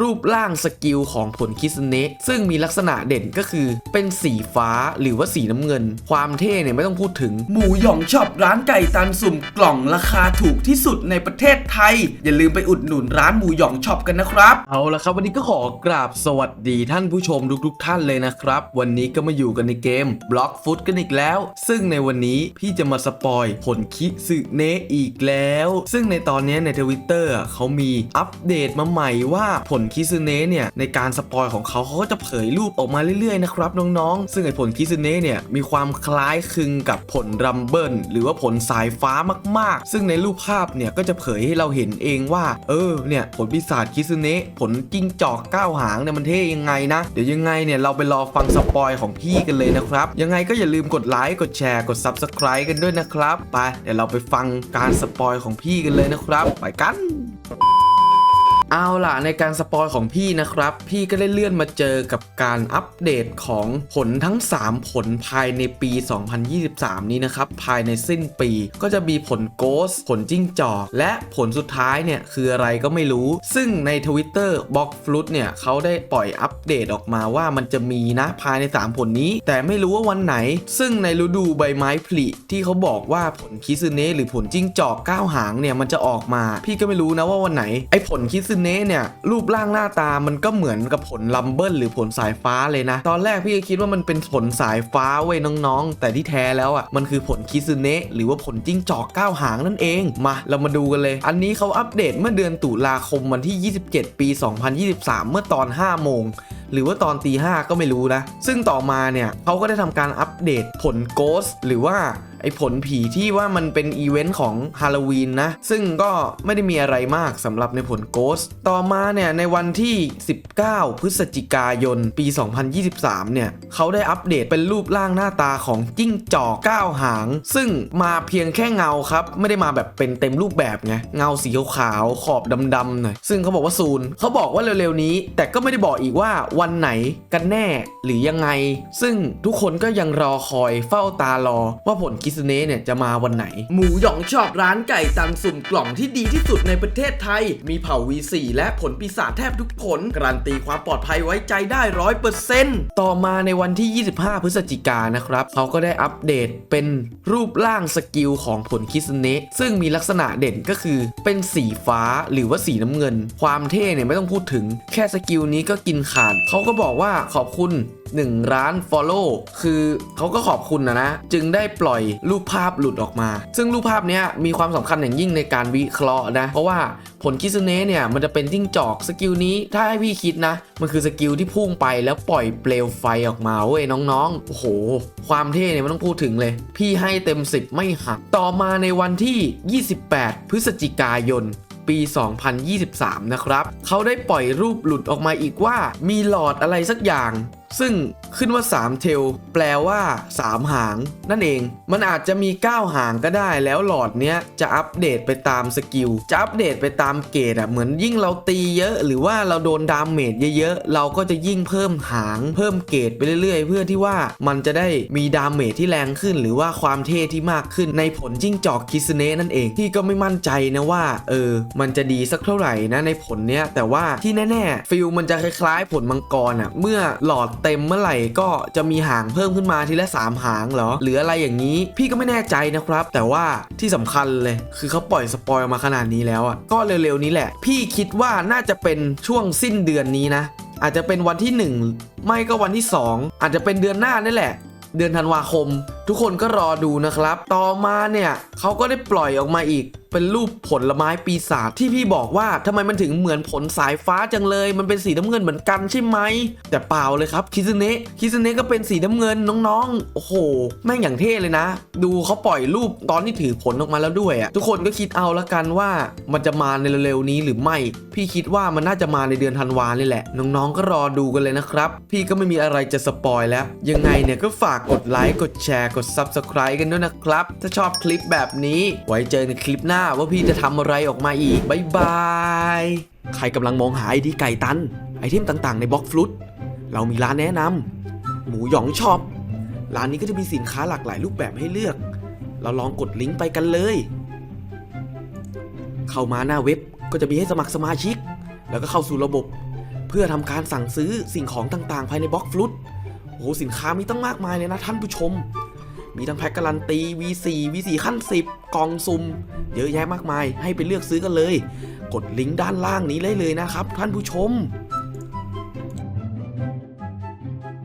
รูปร่างสกิลของผลคิสเนะซึ่งมีลักษณะเด่นก็คือ เป็นสีฟ้าหรือว่าสีน้ำเงิน ความเท่เนี่ยไม่ต้องพูดถึง หมูหยองช็อปร้านไก่ตันสุ่มกล่องราคาถูกที่สุดในประเทศไทย อย่าลืมไปอุดหนุนร้านหมูหยองช็อปกันนะครับ เอาละครับวันนี้ก็ขอกราบสวัสดีท่านผู้ชมทุกๆ ท่านเลยนะครับ วันนี้ก็มาอยู่กันในเกม Block Foot กันอีกแล้ว ซึ่งในวันนี้พี่จะมาสปอยผลคิสึเนะอีกแล้ว ซึ่งในตอนนี้ในทวิตเตอร์เขามีอัปเดตมาใหม่ว่าผลลคิสึเนะเนี่ยในการสปอยของเขาเขาก็จะเผยรูปออกมาเรื่อยๆนะครับน้องๆ ซึ่งไอ้ผลคิสึเนะเนี่ยมีความคล้ายคลึงกับผลรัมเบิลหรือว่าผลสายฟ้ามากๆ ซึ่งในรูปภาพเนี่ยก็จะเผยให้เราเห็นเองว่า เออเนี่ยผลปีศาจคิสึเนะผลจิ้งจอกก้าหางเนี่ยมันเท่ยังไงนะ เดี๋ยวยังไงเนี่ยเราไปรอฟังสปอยของพี่กันเลยนะครับ ยังไงก็อย่าลืมกดไลค์กดแชร์กด Subscribe กันด้วยนะครับไปเดี๋ยวเราไปฟังการสปอยของพี่กันเลยนะครับ ไปกัน เอาล่ะในการสปอยของพี่นะครับ พี่ก็ได้เลื่อนมาเจอกับการอัปเดตของผลทั้ง 3 ผลภายในปี 2023 นี้นะครับ ภายในสิ้นปีก็จะมีผลโกสผลจิ้งจอก และผลสุดท้ายเนี่ย คืออะไรก็ไม่รู้ ซึ่งใน Twitter b l o c k f l u t เนี่ยเขาได้ปล่อยอัปเดตออกมาว่ามันจะมีนะภายใน 3 ผลนี้ แต่ไม่รู้ว่าวันไหน ซึ่งในฤดูใบไม้ผลิที่เขาบอกว่าผลคิซึเนะหรือผลจิ้งจอกก้าวหางเนี่ยมันจะออกมา พี่ก็ไม่รู้นะว่าวันไหนไอ้ผลคิซึเนะเนี่ยรูปร่างหน้าตามันก็เหมือนกับผลลัมเบิลหรือผลสายฟ้าเลยนะ ตอนแรกพี่ก็คิดว่ามันเป็นผลสายฟ้าเว้ยน้องๆ แต่ที่แท้แล้วอะมันคือผลคิซึเนะหรือว่าผลจิ้งจอกก้าวหางนั่นเองมาเรามาดูกันเลย อันนี้เขาอัปเดตเมื่อเดือนตุลาคมวันที่ 27 ปี 2023 เมื่อตอน 5 โมง หรือว่าตอนตีห้าก็ไม่รู้นะ ซึ่งต่อมาเนี่ยเขาก็ได้ทำการอัปเดตผลโกสหรือว่าไอ้ผลผีที่ว่ามันเป็นอีเวนต์ของฮาโลวีนนะ ซึ่งก็ไม่ได้มีอะไรมากสำหรับในผลโกสต่อมาเนี่ย ในวันที่ 19 พฤศจิกายน ปี 2023 เนี่ยเขาได้อัปเดตเป็นรูปร่างหน้าตาของจิ้งจอก9หาง ซึ่งมาเพียงแค่เงาครับ ไม่ได้มาแบบเป็นเต็มรูปแบบไง เงาสีขาวๆขอบดำๆหน่อยซึ่งเขาบอกว่าศูนเขาบอกว่าเร็วๆนี้ แต่ก็ไม่ได้บอกอีกว่าวันไหนกันแน่หรือยังไง ซึ่งทุกคนก็ยังรอคอยเฝ้าตารอ ว่าผลกิสเนะเนี่ยจะมาวันไหน หมูหยองชอปร้านไก่ตันสุ่มกล่องที่ดีที่สุดในประเทศไทย มีเผ่า V4 และผลปีศาจแทบทุกผล การันตีความปลอดภัยไว้ใจได้ร้อยเปอร์เซ็นต์ต่อมาในวันที่ 25 พฤศจิกานะครับเขาก็ได้อัปเดตเป็นรูปร่างสกิลของผลคิสเนะซึ่งมีลักษณะเด่นก็คือเป็นสีฟ้าหรือว่าสีน้ำเงิน ความเท่เนี่ยไม่ต้องพูดถึง แค่สกิลนี้ก็กินขาดเขาก็บอกว่าขอบคุณ 1 ร้าน Follow คือเขาก็ขอบคุณนะนะ จึงได้ปล่อยรูปภาพหลุดออกมา ซึ่งรูปภาพนี้มีความสำคัญอย่างยิ่งในการวิเคราะห์นะ เพราะว่าผลคิซเนะเนี่ยมันจะเป็นจิ้งจอกสกิลนี้ถ้าให้พี่คิดนะ มันคือสกิลที่พุ่งไปแล้วปล่อยเปลวไฟออกมาเว้ยน้องๆโอ้โห ความเท่เนี่ยไม่ต้องพูดถึงเลย พี่ให้เต็ม 10 ไม่หัก ต่อมาในวันที่ 28 พฤศจิกายน ปี 2023 นะครับ เขาได้ปล่อยรูปหลุดออกมาอีกว่า มีหลอดอะไรสักอย่าง ซึ่งขึ้นว่า 3 เทล แปลว่า 3 หาง นั่นเอง มันอาจจะมี 9 หางก็ได้ แล้วหลอดเนี้ยจะอัปเดตไปตามสกิล จะอัปเดตไปตามเกรดอะเหมือนยิ่งเราตีเยอะ หรือว่าเราโดนดาเมจเยอะๆ เราก็จะยิ่งเพิ่มหาง เพิ่มเกรดไปเรื่อยๆ เพื่อที่ว่ามันจะได้มีดาเมจที่แรงขึ้น หรือว่าความเท่ที่มากขึ้น ในผลจิ้งจอกคิสเนะนั่นเอง ที่ก็ไม่มั่นใจนะว่า เออ มันจะดีสักเท่าไหร่นะในผลเนี้ย แต่ว่าที่แน่ๆ ฟิลมันจะคล้ายๆ ผลมังกรอะ เมื่อหลอดเต็มเมื่อไหร่ก็จะมีหางเพิ่มขึ้นมาทีละ 3 หางเหรอ หรืออะไรอย่างนี้พี่ก็ไม่แน่ใจนะครับ แต่ว่าที่สำคัญเลยคือเขาปล่อยสปอยล์มาขนาดนี้แล้วอะก็เร็วๆนี้แหละ พี่คิดว่าน่าจะเป็นช่วงสิ้นเดือนนี้นะ อาจจะเป็นวันที่ 1 ไม่ก็วันที่ 2 อาจจะเป็นเดือนหน้านี่แหละ เดือนธันวาคมทุกคนก็รอดูนะครับ ต่อมาเนี่ยเขาก็ได้ปล่อยออกมาอีก เป็นรูปผลไม้ปีศาจที่พี่บอกว่าทำไมมันถึงเหมือนผลสายฟ้าจังเลย มันเป็นสีน้ำเงินเหมือนกันใช่ไหม แต่เปล่าเลยครับคิซึเนะคิซึเนะก็เป็นสีน้ำเงินน้องๆ โอ้โห แม่งอย่างเท่เลยนะ ดูเขาปล่อยรูปตอนที่ถือผลออกมาแล้วด้วยอะทุกคนก็คิดเอาละกันว่ามันจะมาในเร็วๆนี้หรือไม่ พี่คิดว่ามันน่าจะมาในเดือนธันวานี่แหละ น้องๆก็รอดูกันเลยนะครับ พี่ก็ไม่มีอะไรจะสปอยแล้ว ยังไงเนี่ยก็ฝากกดไลค์กดแชร์กด Subscribe กันด้วยนะครับ ถ้าชอบคลิปแบบนี้ ไว้เจอในคลิปหน้าว่าพี่จะทำอะไรออกมาอีกบายบาย ใครกำลังมองหาไอดีไก่ตัน ไอเทมต่างๆ ในบล็อกฟลุตเรามีร้านแนะนำหมูหยองช็อปร้านนี้ก็จะมีสินค้าหลากหลายรูปแบบให้เลือก เราลองกดลิงก์ไปกันเลย เข้ามาหน้าเว็บก็จะมีให้สมัครสมาชิก แล้วก็เข้าสู่ระบบ เพื่อทำการสั่งซื้อสิ่งของต่างๆ ภายในบล็อกฟลุตโอ้โหสินค้ามีตั้งมากมายเลยนะท่านผู้ชม มีทั้งแพ็กการันตี V4 V4 ขั้น 10 กล่องซุ่มเยอะแยะมากมายให้ไปเลือกซื้อกันเลย กดลิงก์ด้านล่างนี้ได้เลยนะครับท่านผู้ชม